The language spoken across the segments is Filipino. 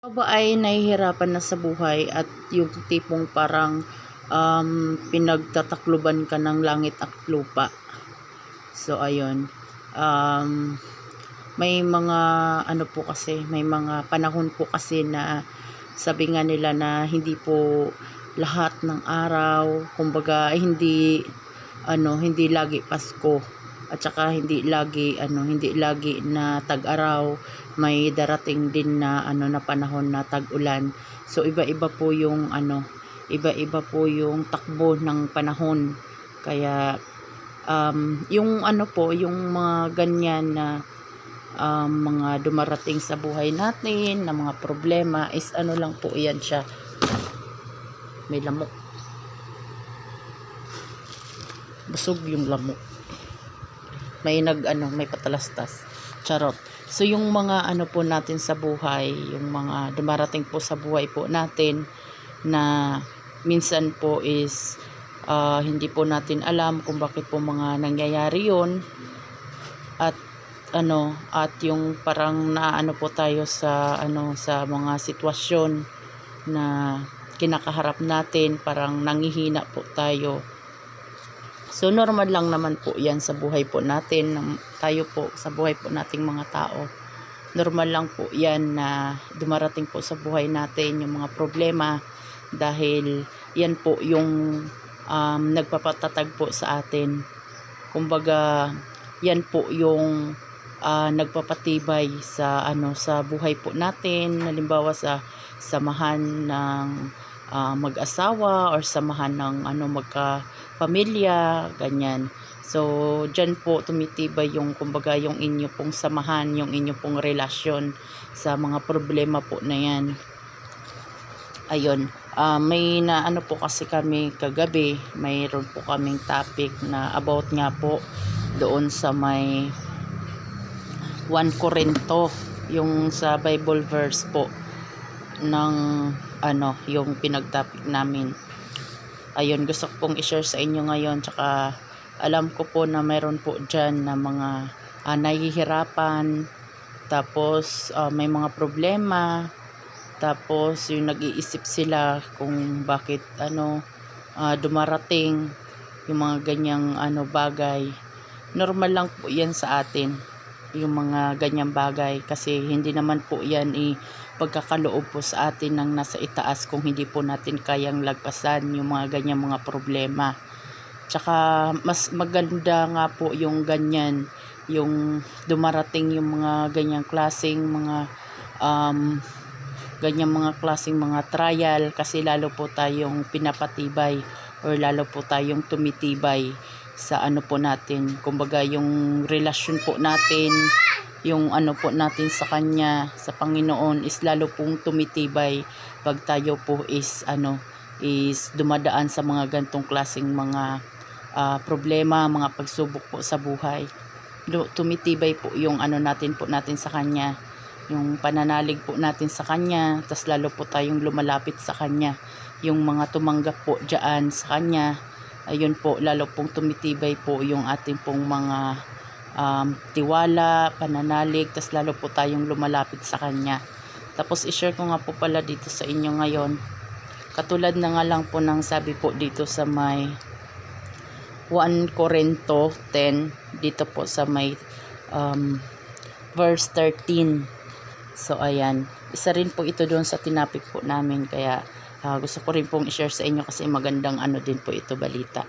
Ikaw ba ay nahihirapan na sa buhay at yung tipong parang um, pinagtatakluban ka ng langit at lupa? So, ayun. Um, may mga ano po kasi, may mga panahon po kasi na sabi nga nila na hindi po lahat ng araw, kumbaga hindi ano, hindi lagi Pasko at saka hindi lagi ano, hindi lagi na tag-araw, may darating din na ano na panahon na tag-ulan. So iba-iba po yung ano, iba-iba po yung takbo ng panahon. Kaya um, yung ano po, yung mga ganyan na um, mga dumarating sa buhay natin, na mga problema is ano lang po yan siya. May lamok. Busog yung lamok. May nag ano, may patalastas. Charot. So yung mga ano po natin sa buhay, yung mga dumarating po sa buhay po natin na minsan po is ah, hindi po natin alam kung bakit po mga nangyayari yon at ano at yung parang naano po tayo sa ano sa mga sitwasyon na kinakaharap natin parang nangihina po tayo So normal lang naman po 'yan sa buhay po natin, tayo po sa buhay po nating mga tao. Normal lang po 'yan na dumarating po sa buhay natin yung mga problema dahil 'yan po yung um, nagpapatatag po sa atin. Kumbaga 'yan po yung ah, nagpapatibay sa ano sa buhay po natin, halimbawa sa samahan ng ah, mag-asawa or samahan ng ano magka pamilya, ganyan. So, dyan po tumitibay yung, kumbaga, yung inyo pong samahan, yung inyo pong relasyon sa mga problema po na yan. Ayun, ah, may na ano po kasi kami kagabi, mayroon po kaming topic na about nga po doon sa may 1 Corinto, yung sa Bible verse po ng ano, yung pinag-topic namin ayun gusto ko pong i-share sa inyo ngayon. Tsaka alam ko po na meron po dyan na mga uh, nahihirapan. Tapos uh, may mga problema. Tapos yung nag-iisip sila kung bakit ano uh, dumarating yung mga ganyang ano bagay. Normal lang po yan sa atin yung mga ganyang bagay. Kasi hindi naman po yan i pagkakaloob po sa atin ng nasa itaas kung hindi po natin kayang lagpasan yung mga ganyan mga problema. Tsaka mas maganda nga po yung ganyan, yung dumarating yung mga ganyang klaseng mga um, ganyang mga klaseng mga trial kasi lalo po tayong pinapatibay or lalo po tayong tumitibay sa ano po natin. Kumbaga yung relasyon po natin yung ano po natin sa kanya sa Panginoon is lalo pong tumitibay pag tayo po is ano is dumadaan sa mga gantong klaseng mga uh, problema, mga pagsubok po sa buhay. Tumitibay po yung ano natin po natin sa kanya, yung pananalig po natin sa kanya, tas lalo po tayong lumalapit sa kanya. Yung mga tumanggap po diyan sa kanya, ayun po lalo pong tumitibay po yung ating pong mga um, tiwala, pananalig, tas lalo po tayong lumalapit sa Kanya. Tapos i-share ko nga po pala dito sa inyo ngayon. Katulad na nga lang po ng sabi po dito sa may 1 Corinto 10 dito po sa may um, verse 13. So ayan, isa rin po ito doon sa tinapik po namin kaya uh, gusto ko rin pong i-share sa inyo kasi magandang ano din po ito balita.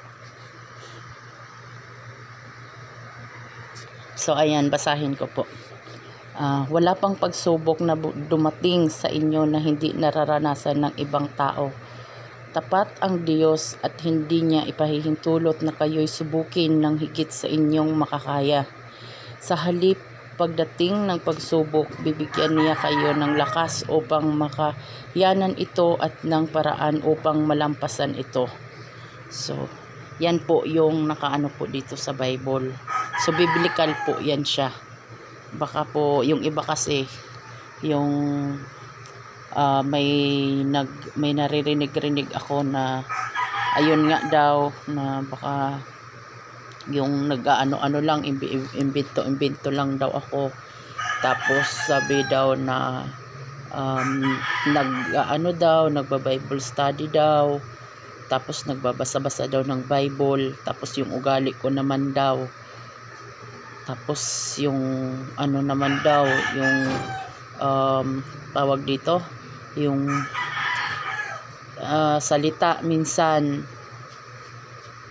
So, ayan, basahin ko po. Uh, wala pang pagsubok na dumating sa inyo na hindi nararanasan ng ibang tao. Tapat ang Diyos at hindi niya ipahihintulot na kayo'y subukin ng higit sa inyong makakaya. Sa halip, pagdating ng pagsubok, bibigyan niya kayo ng lakas upang makayanan ito at ng paraan upang malampasan ito. So, yan po yung nakaano po dito sa Bible. So, biblical po yan siya. Baka po, yung iba kasi, yung uh, may nag may naririnig-rinig ako na ayun nga daw na baka yung nag-ano-ano lang imbento imbento lang daw ako tapos sabi daw na um, nag ah, ano daw, nagba-Bible study daw. Tapos nagbabasa-basa daw ng Bible. Tapos yung ugali ko naman daw. Tapos yung ano naman daw, yung um, tawag dito, yung ah, salita minsan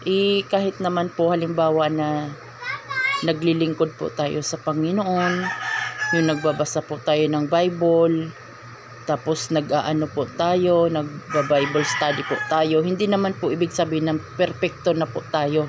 eh kahit naman po halimbawa na naglilingkod po tayo sa Panginoon yung nagbabasa po tayo ng Bible tapos nag-aano po tayo nagba-Bible study po tayo hindi naman po ibig sabihin ng perpekto na po tayo.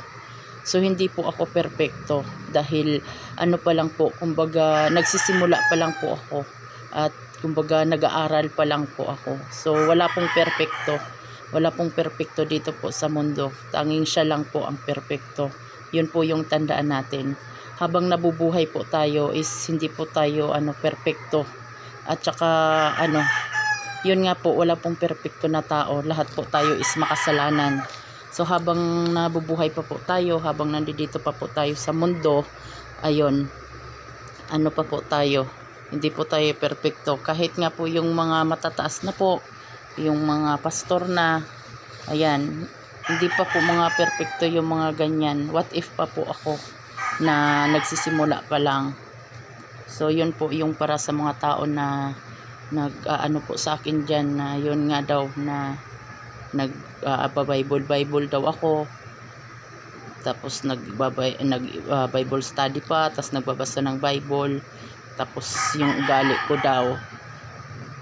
So hindi po ako perpekto dahil ano pa lang po kumbaga nagsisimula pa lang po ako at kumbaga nag-aaral pa lang po ako. So wala pong perpekto wala pong perpekto dito po sa mundo. Tanging siya lang po ang perpekto. Yun po yung tandaan natin. Habang nabubuhay po tayo is hindi po tayo ano perpekto. At saka ano, yun nga po wala pong perpekto na tao. Lahat po tayo is makasalanan. So habang nabubuhay pa po tayo, habang nandito pa po tayo sa mundo, ayun, ano pa po tayo, hindi po tayo perpekto. Kahit nga po yung mga matataas na po, yung mga pastor na ayan hindi pa po mga perpekto yung mga ganyan. What if pa po ako na nagsisimula pa lang? So yun po yung para sa mga tao na nag ano po sa akin dyan na yun nga daw na nag uh, Bible Bible daw ako. Tapos nagbabay nag ah, Bible study pa tapos nagbabasa ng Bible. Tapos yung ugali ko daw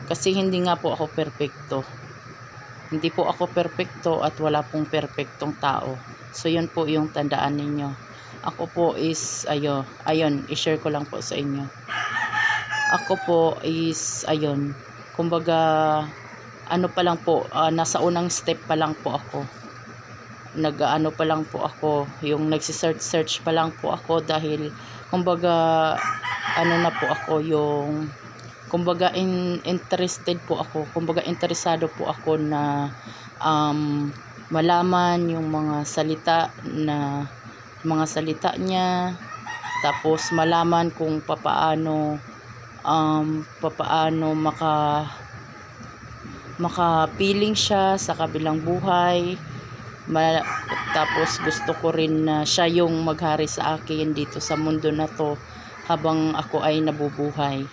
kasi hindi nga po ako perpekto. Hindi po ako perpekto at wala pong perpektong tao. So yun po yung tandaan ninyo. Ako po is ayo, ayon, i-share ko lang po sa inyo. Ako po is ayon, kumbaga ano pa lang po, ah, nasa unang step pa lang po ako. Nag-ano pa lang po ako, yung nagsi-search search pa lang po ako dahil kumbaga ano na po ako yung kumbaga in, interested po ako. Kumbaga interesado po ako na um, malaman yung mga salita na mga salita niya. Tapos malaman kung papaano um, papaano maka makapiling siya sa kabilang buhay. Ma- tapos gusto ko rin na siya yung maghari sa akin dito sa mundo na to habang ako ay nabubuhay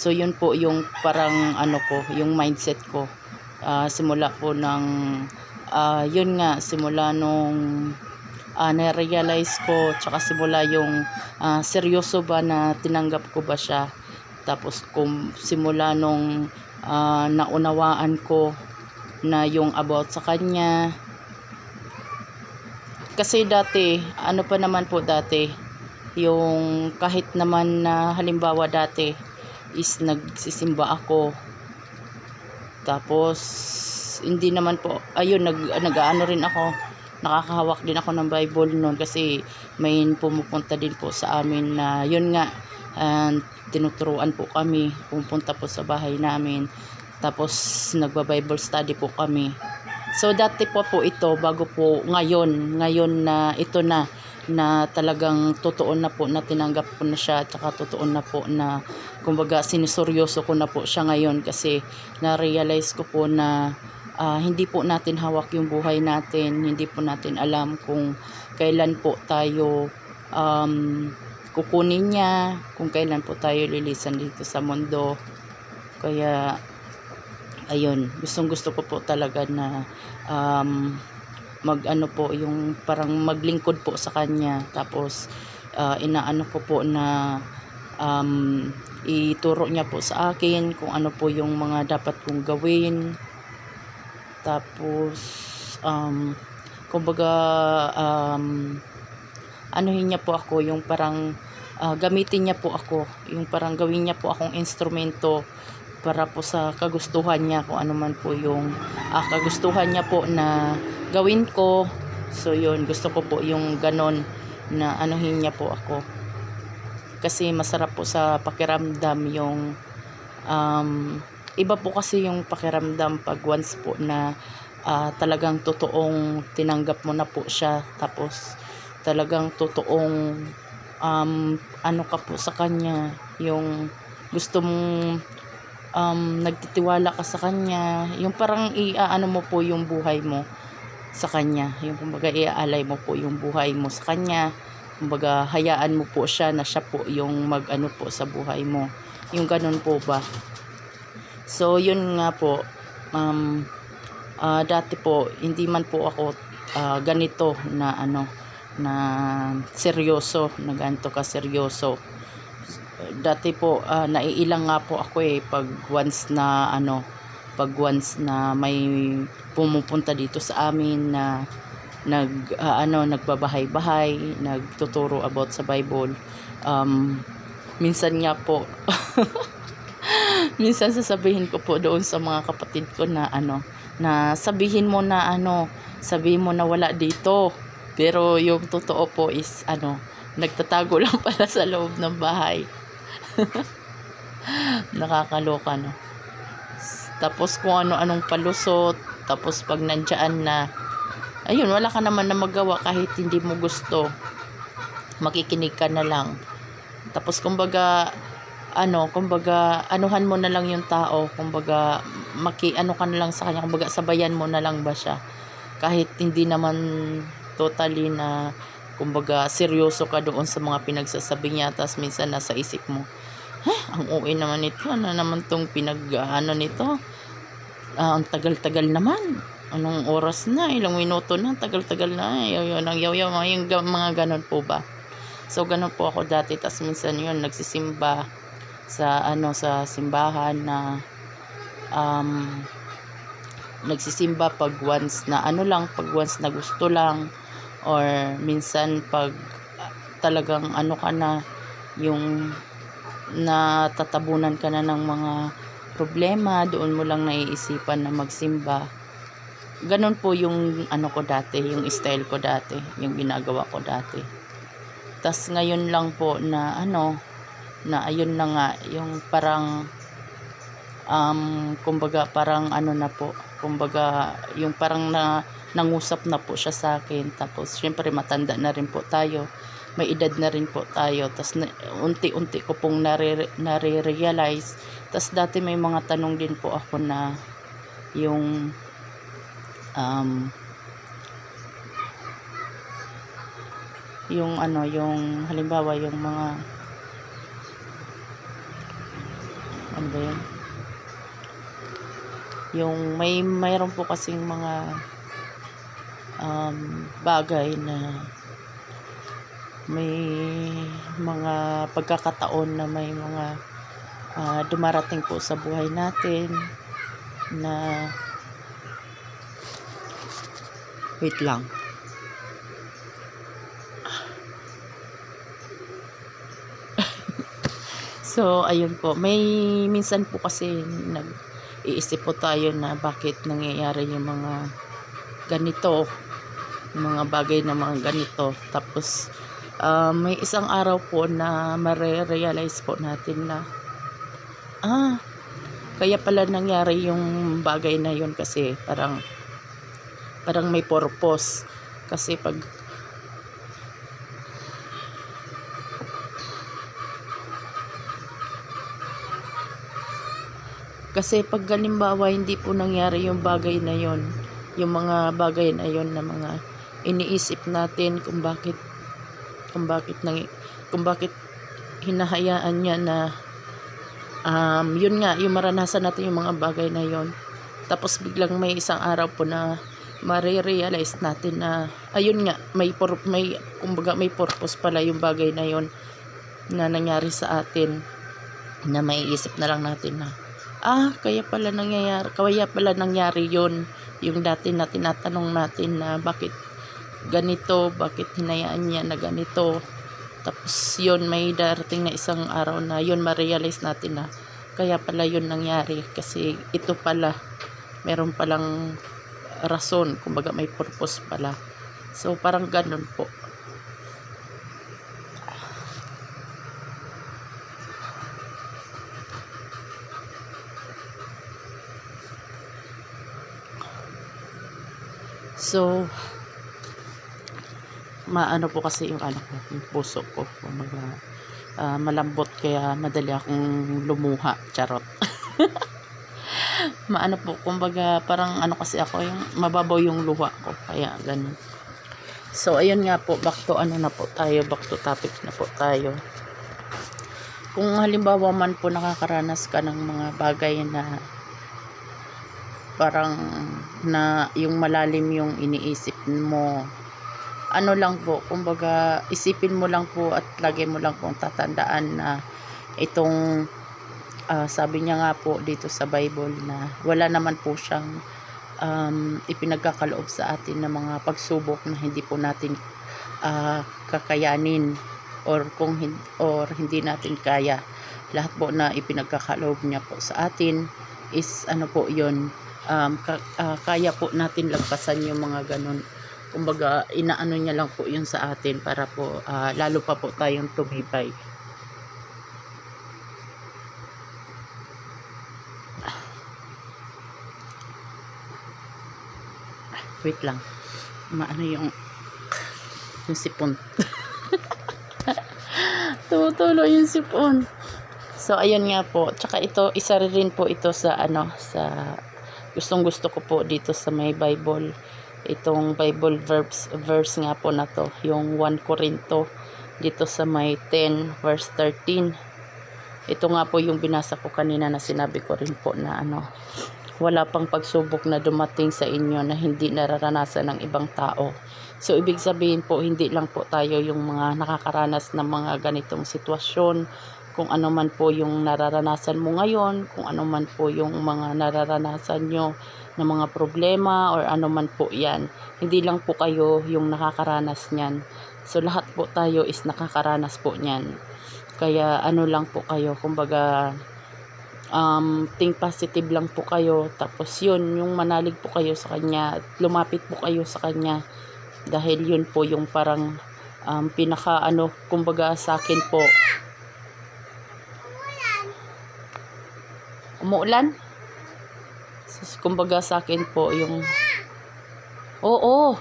So yun po yung parang ano ko, yung mindset ko. Ah, simula po ng ah, yun nga simula nung ah, na-realize ko tsaka simula yung ah, seryoso ba na tinanggap ko ba siya. Tapos kung simula nung ah, naunawaan ko na yung about sa kanya. Kasi dati, ano pa naman po dati, yung kahit naman na halimbawa dati, is nagsisimba ako. Tapos hindi naman po ayun nag nagaano rin ako. Nakakahawak din ako ng Bible noon kasi may pumupunta din po sa amin na yun nga and tinuturuan po kami pumunta po sa bahay namin. Tapos nagba-Bible study po kami. So dati po po ito bago po ngayon ngayon na ito na na talagang totoo na po na tinanggap ko na siya at saka totoo na po na kumbaga siniseryoso ko na po siya ngayon kasi na-realize ko po na ah, hindi po natin hawak yung buhay natin hindi po natin alam kung kailan po tayo um, kukunin niya kung kailan po tayo lilisan dito sa mundo. Kaya ayun gustong gusto ko po talaga na um, mag ano po yung parang maglingkod po sa kanya. Tapos ah, inaano ko po na um, ituro niya po sa akin kung ano po yung mga dapat kong gawin. Tapos um, kumbaga um, anuhin niya po ako yung parang ah, gamitin niya po ako. Yung parang gawin niya po akong instrumento para po sa kagustuhan niya kung ano man po yung ah, kagustuhan niya po na gawin ko. So yun gusto ko po yung ganon na anuhin niya po ako. Kasi masarap po sa pakiramdam yung um, iba po kasi yung pakiramdam pag once po na ah, talagang totoong tinanggap mo na po siya. Tapos talagang totoong um, ano ka po sa kanya yung gusto mong um, nagtitiwala ka sa kanya, yung parang iaano mo po yung buhay mo sa kanya, yung kumbaga iaalay mo po yung buhay mo sa kanya, kumbaga hayaan mo po siya na siya po yung mag-ano po sa buhay mo. Yung ganun po ba? So, yun nga po, um, ah, dati po, hindi man po ako ah, ganito na ano, na seryoso, na ganito ka seryoso. Dati po, ah, naiilang nga po ako eh, pag once na ano, pag once na may pumupunta dito sa amin na nag ah, ano nagbabahay-bahay, nagtuturo about sa Bible. Um, minsan nga po minsan sasabihin ko po doon sa mga kapatid ko na ano na sabihin mo na ano sabihin mo na wala dito pero yung totoo po is ano nagtatago lang pala sa loob ng bahay nakakaloka no? Tapos kung ano-anong palusot tapos pag nandyan na ayun wala ka naman na magawa kahit hindi mo gusto. Makikinig ka na lang. Tapos kumbaga ano kumbaga anuhan mo na lang yung tao. Kumbaga maki ano ka na lang sa kanya. Kumbaga sabayan mo na lang ba siya? Kahit hindi naman totally na kumbaga seryoso ka doon sa mga pinagsasabi niya tapos minsan nasa isip mo eh ang uwi naman nito. Ano naman tong pinag ano nito? Ah, ang tagal-tagal naman. Anong oras na? Ilang minuto na? Tagal-tagal na. Yaw yaw nang yaw yaw. Yung ga- mga ganon po ba? So ganon po ako dati. Tapos minsan yun nagsisimba sa ano sa simbahan na um, nagsisimba pag once na ano lang pag once na gusto lang. Or minsan pag ah, talagang ano ka na yung natatabunan ka na ng mga problema doon mo lang naiisipan na magsimba. Ganon po yung ano ko dati yung style ko dati yung ginagawa ko dati. Tas ngayon lang po na ano na ayun na nga yung parang um, kumbaga parang ano na po kumbaga yung parang na nangusap na po siya sa akin. Tapos syempre matanda na rin po tayo may edad na rin po tayo na, unti-unti ko pong nare, nare-realize. Tas dati may mga tanong din po ako na yung um, yung ano yung halimbawa yung mga ano ba yun? Yung may mayroon po kasing mga um, bagay na may mga pagkakataon na may mga ah, dumarating po sa buhay natin na wait lang So, ayun po. May minsan po kasi nag iisip po tayo na bakit nangyayari yung mga ganito, yung mga bagay na mga ganito. Tapos, ah, may isang araw po na mare-realize po natin na ah, kaya pala nangyari yung bagay na yun kasi parang parang may purpose. Kasi pag Kasi pag halimbawa hindi po nangyari yung bagay na yon, yung mga bagay na yon na mga iniisip natin kung bakit kung bakit nang kung bakit hinahayaan niya na um, yun nga yung maranasan natin yung mga bagay na yon tapos biglang may isang araw po na marirealize natin na ayun nga may pur may kumbaga may purpose pala yung bagay na yon na nangyari sa atin na maiisip na lang natin na ah, kaya pala nangyayari, kaya pala nangyari yon yung dati na tinatanong natin na bakit ganito, bakit hinayaan niya na ganito. Tapos yon may darating na isang araw na yon ma-realize natin na kaya pala yon nangyari kasi ito pala meron palang rason, kumbaga may purpose pala. So parang ganun po. So, maano po kasi yung ano ko, yung puso ko. Kumbaga, ah, malambot kaya madali akong lumuha. Charot. maano po, kumbaga parang ano kasi ako, yung mababaw yung luha ko, kaya ganun. So, ayun nga po, back to ano na po tayo, back to topic na po tayo. Kung halimbawa man po nakakaranas ka ng mga bagay na parang na yung malalim yung iniisip mo, ano lang po, kumbaga isipin mo lang po at lagi mo lang pong tatandaan na itong ah, sabi niya nga po dito sa Bible na wala naman po siyang um, ipinagkakaloob sa atin ng mga pagsubok na hindi po natin ah, kakayanin or kung hin- or hindi natin kaya. Lahat po na ipinagkakaloob niya po sa atin is ano po yon um, ka- ah, kaya po natin lagpasan yung mga ganun kumbaga inaano niya lang po yun sa atin para po ah, lalo pa po tayong tumibay. Wait lang. Maano yung yung sipon? Tumutulo yung sipon. So ayun nga po. Tsaka ito isa rin po ito sa ano sa gustong gusto ko po dito sa may bible itong bible verse verse nga po na to yung 1 Corinto dito sa may 10 verse 13 ito nga po yung binasa ko kanina na sinabi ko rin po na ano wala pang pagsubok na dumating sa inyo na hindi nararanasan ng ibang tao. So, ibig sabihin po, hindi lang po tayo yung mga nakakaranas ng mga ganitong sitwasyon. Kung ano man po yung nararanasan mo ngayon, kung ano man po yung mga nararanasan nyo ng mga problema or ano man po yan. Hindi lang po kayo yung nakakaranas niyan. So, lahat po tayo is nakakaranas po niyan. Kaya ano lang po kayo, kumbaga um, think positive lang po kayo. Tapos yun, yung manalig po kayo sa kanya, at lumapit po kayo sa kanya. Dahil yun po yung parang um, pinaka ano, kumbaga sa akin po. Umuulan? Kumbaga sa akin po yung Oo.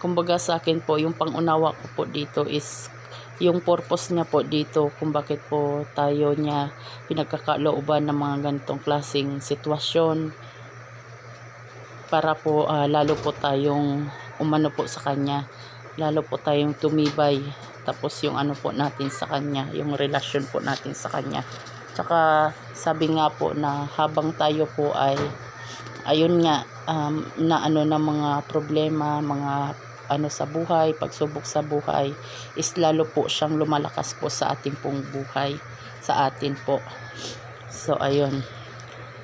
Kumbaga sa akin po, yung pangunawa ko po dito is yung purpose niya po dito kung bakit po tayo niya pinagkakalooban ng mga ganitong klaseng sitwasyon para po ah, lalo po tayong umano po sa kanya. Lalo po tayong tumibay. Tapos yung ano po natin sa kanya yung relasyon po natin sa kanya tsaka sabi nga po na habang tayo po ay ayun nga um, na ano na mga problema mga ano sa buhay, pagsubok sa buhay is lalo po siyang lumalakas po sa ating pong buhay sa atin po. So ayun.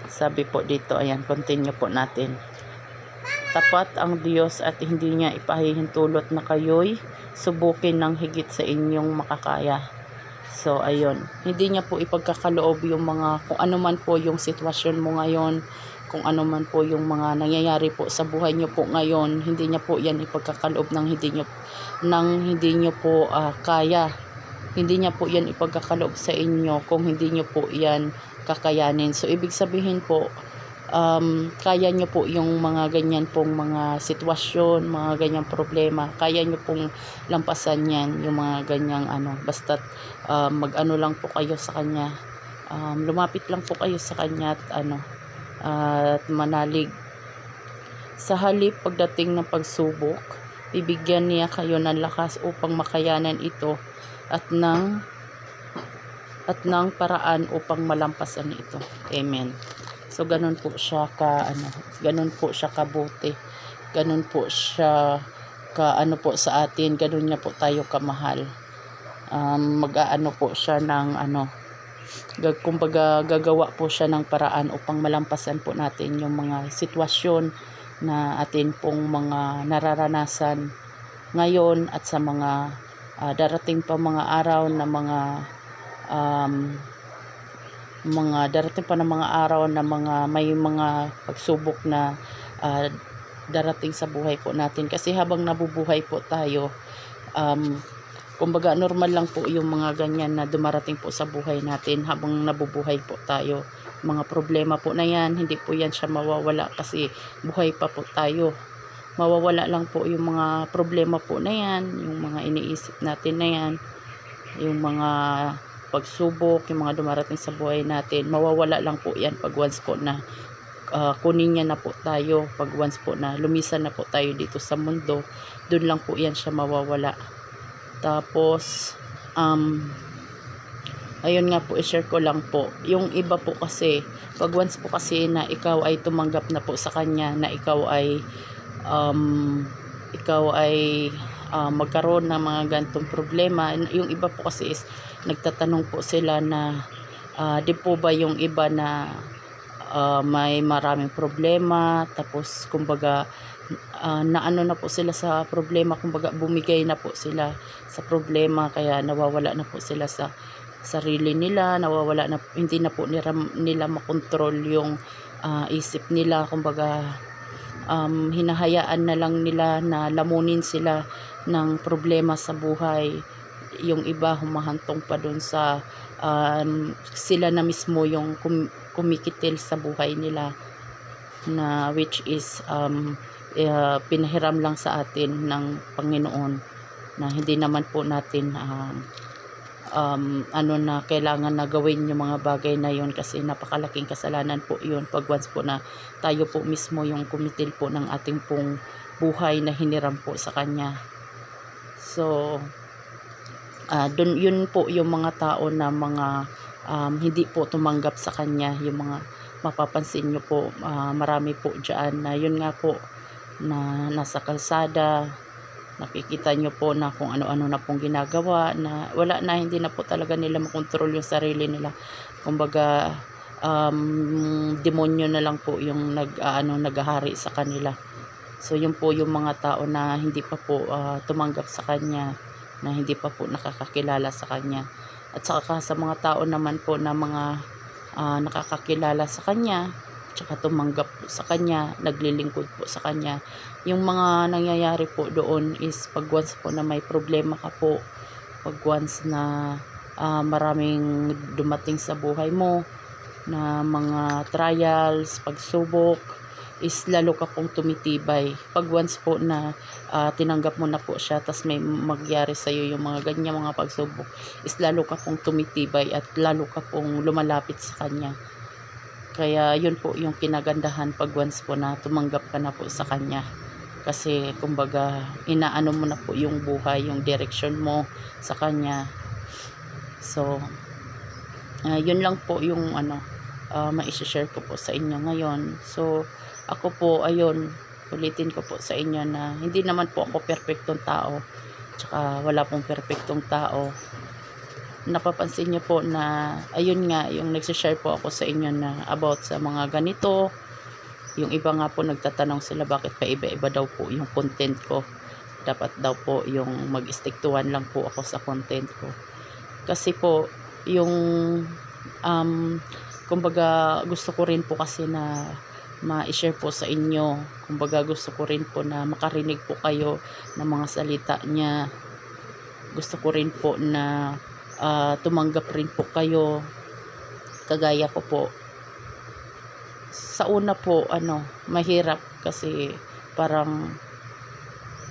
Sabi po dito, ayan, continue po natin. Tapat ang Diyos at hindi niya ipahihintulot na kayo'y subukin ng higit sa inyong makakaya. So, ayun. Hindi niya po ipagkakaloob yung mga, kung ano man po yung sitwasyon mo ngayon, kung ano man po yung mga nangyayari po sa buhay niyo po ngayon, hindi niya po yan ipagkakaloob ng hindi niyo, ng hindi niyo po ah, kaya. Hindi niya po yan ipagkakaloob sa inyo kung hindi niyo po yan kakayanin. So, ibig sabihin po, um, kaya nyo po yung mga ganyan pong mga sitwasyon, mga ganyang problema, kaya nyo pong lampasan yan, yung mga ganyang ano, basta um, mag-ano lang po kayo sa kanya, um, lumapit lang po kayo sa kanya at ano, at manalig. Sa halip pagdating ng pagsubok, bibigyan niya kayo ng lakas upang makayanan ito at ng at ng paraan upang malampasan ito. Amen. So ganun po siya ka ano, ganun po siya kabuti. Ganun po siya ka ano po sa atin, ganun niya po tayo kamahal. Um, mag-aano po siya ng ano, gag, kumbaga gagawa po siya ng paraan upang malampasan po natin yung mga sitwasyon na atin pong mga nararanasan ngayon at sa mga ah, darating pa mga araw na mga um, mga darating pa ng mga araw na mga may mga pagsubok na ah, darating sa buhay po natin. Kasi habang nabubuhay po tayo um, kumbaga normal lang po yung mga ganyan na dumarating po sa buhay natin habang nabubuhay po tayo. Mga problema po na yan hindi po yan siya mawawala kasi buhay pa po tayo. Mawawala lang po yung mga problema po na yan yung mga iniisip natin na yan yung mga pagsubok, yung mga dumarating sa buhay natin, mawawala lang po yan pag once po na ah, kunin niya na po tayo, pag once po na lumisan na po tayo dito sa mundo, dun lang po yan siya mawawala. Tapos, um, ayun nga po, i-share ko lang po. Yung iba po kasi, pag once po kasi na ikaw ay tumanggap na po sa kanya, na ikaw ay, um, ikaw ay ah, magkaroon ng mga gantong problema. Yung iba po kasi is, nagtatanong po sila na, ah, di po ba yung iba na ah, may maraming problema, tapos kumbaga, ah, naano na po sila sa problema, kumbaga bumigay na po sila sa problema, kaya nawawala na po sila sa sarili nila, nawawala na, hindi na po nila, nila makontrol yung ah, isip nila, kumbaga um, hinahayaan na lang nila na lamunin sila ng problema sa buhay. Yung iba humahantong pa dun sa um, sila na mismo yung kum- kumikitil sa buhay nila na which is um, eh, pinahiram lang sa atin ng Panginoon na hindi naman po natin um, um, ano na kailangan na gawin yung mga bagay na yun kasi napakalaking kasalanan po yun pag once po na tayo po mismo yung kumitil po ng ating pong buhay na hiniram po sa kanya so ah dun, yun po yung mga tao na mga um, hindi po tumanggap sa kanya yung mga mapapansin nyo po ah, marami po dyan na yun nga po na nasa kalsada nakikita nyo po na kung ano-ano na pong ginagawa na wala na hindi na po talaga nila makontrol yung sarili nila. Kumbaga um, demonyo na lang po yung nag ah, ano naghahari sa kanila so yun po yung mga tao na hindi pa po ah, tumanggap sa kanya na hindi pa po nakakakilala sa kanya. At saka sa mga tao naman po na mga ah, nakakakilala sa kanya tsaka tumanggap po sa kanya naglilingkod po sa kanya. Yung mga nangyayari po doon is pag once po na may problema ka po pag once na ah, maraming dumating sa buhay mo na mga trials, pagsubok is lalo ka pong tumitibay pag once po na ah, tinanggap mo na po siya tas may magyari sa iyo yung mga ganyan mga pagsubok is lalo ka pong tumitibay at lalo ka pong lumalapit sa kanya kaya yun po yung kinagandahan pag once po na tumanggap ka na po sa kanya. Kasi kumbaga inaano mo na po yung buhay, yung direction mo sa kanya. So, ah, yun lang po yung ano, uh, ma-share ko po sa inyo ngayon. So, ako po, ayun, ulitin ko po sa inyo na hindi naman po ako perfectong tao. Tsaka wala pong perfectong tao. Napapansin niyo po na ayun nga yung nagsishare po ako sa inyo na about sa mga ganito. Yung iba nga po nagtatanong sila bakit pa iba-iba daw po yung content ko? Dapat daw po yung mag-stick to one lang po ako sa content ko. Kasi po yung um, kumbaga gusto ko rin po kasi na ma-share po sa inyo. Kumbaga gusto ko rin po na makarinig po kayo ng mga salita niya. Gusto ko rin po na ah, tumanggap rin po kayo. Kagaya ko po sa una po ano mahirap kasi parang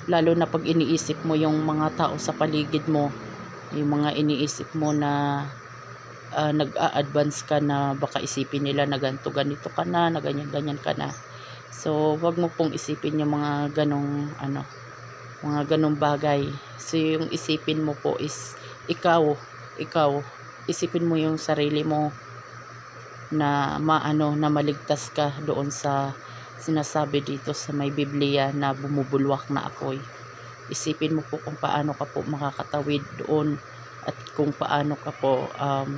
lalo na pag iniisip mo yung mga tao sa paligid mo yung mga iniisip mo na ah, nag-a-advance ka na baka isipin nila na ganito ganito ka na na ganyan ganyan ka na. So wag mo pong isipin yung mga ganong ano mga ganong bagay. So yung isipin mo po is ikaw ikaw. Isipin mo yung sarili mo na maano na maligtas ka doon sa sinasabi dito sa may Biblia na bumubulwak na apoy isipin mo po kung paano ka po makakatawid doon at kung paano ka po um,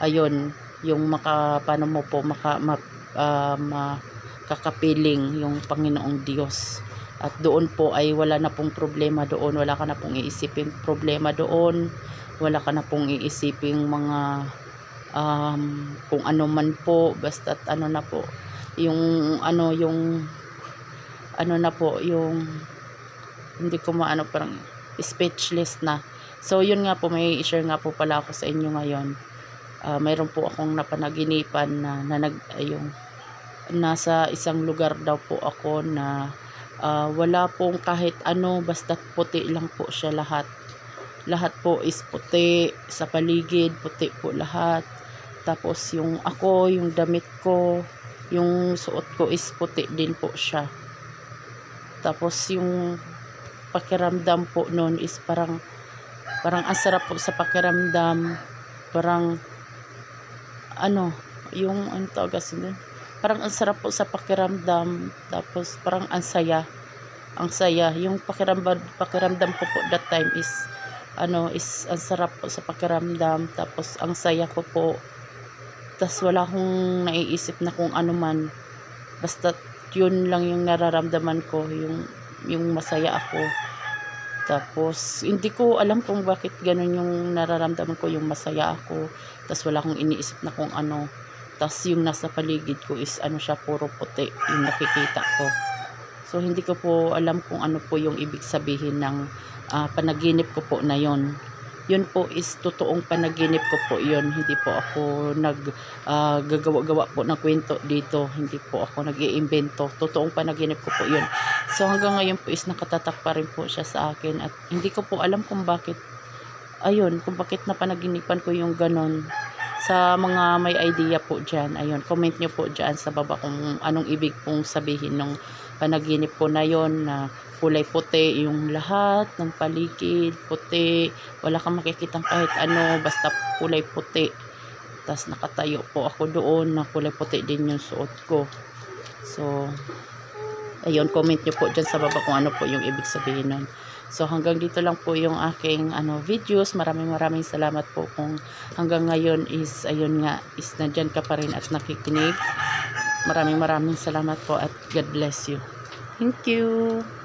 ayun yung maka paano mo po maka ma, ah, makakapiling yung Panginoong Diyos. At doon po ay wala na pong problema doon wala ka na pong iisipin problema doon wala ka na pong iisiping mga um, kung ano man po basta ano na po. Yung ano yung ano na po yung hindi ko maano parang speechless na. So yun nga po may i-share nga po pala ako sa inyo ngayon Ah, mayroon po akong napanaginipan na, na nag ayong nasa isang lugar daw po ako na ah, wala pong kahit ano basta puti lang po siya lahat. Lahat po is puti sa paligid puti po lahat. Tapos yung ako yung damit ko yung suot ko is puti din po siya. Tapos yung pakiramdam po noon is parang parang ang sarap po sa pakiramdam. Parang ano yung ano tawag kasi doon parang ang sarap po sa pakiramdam tapos parang ang saya. Ang saya. Yung pakiramdam pakiramdam ko po that time is ano is ang sarap po sa pakiramdam tapos ang saya ko po. Tapos wala akong naiisip na kung ano man. Basta yun lang yung nararamdaman ko yung yung masaya ako tapos hindi ko alam kung bakit ganun yung nararamdaman ko yung masaya ako tapos wala akong iniisip na kung ano. Tapos yung nasa paligid ko is ano siya puro puti yung nakikita ko. So hindi ko po alam kung ano po yung ibig sabihin ng ah, panaginip ko po na yon yun po is totoong panaginip ko po yun. Hindi po ako nag ah, gagawa-gawa po ng kwento dito. Hindi po ako nag iimbento totoong panaginip ko po yun so hanggang ngayon po is nakatatak pa rin po siya sa akin at hindi ko po alam kung bakit ayun kung bakit napanaginipan ko yung ganon. Sa mga may idea po dyan ayun comment nyo po dyan sa baba kung anong ibig pong sabihin ng panaginip po na yon na kulay puti yung lahat ng paligid puti wala kang makikitang kahit ano basta kulay puti. Tas nakatayo po ako doon na kulay puti din yung suot ko. So ayun comment nyo po dyan sa baba kung ano po yung ibig sabihin nun. So hanggang dito lang po yung aking ano videos. Maraming maraming salamat po kung hanggang ngayon is ayun nga is nandyan ka pa rin at nakikinig. Maraming maraming salamat po at God bless you. Thank you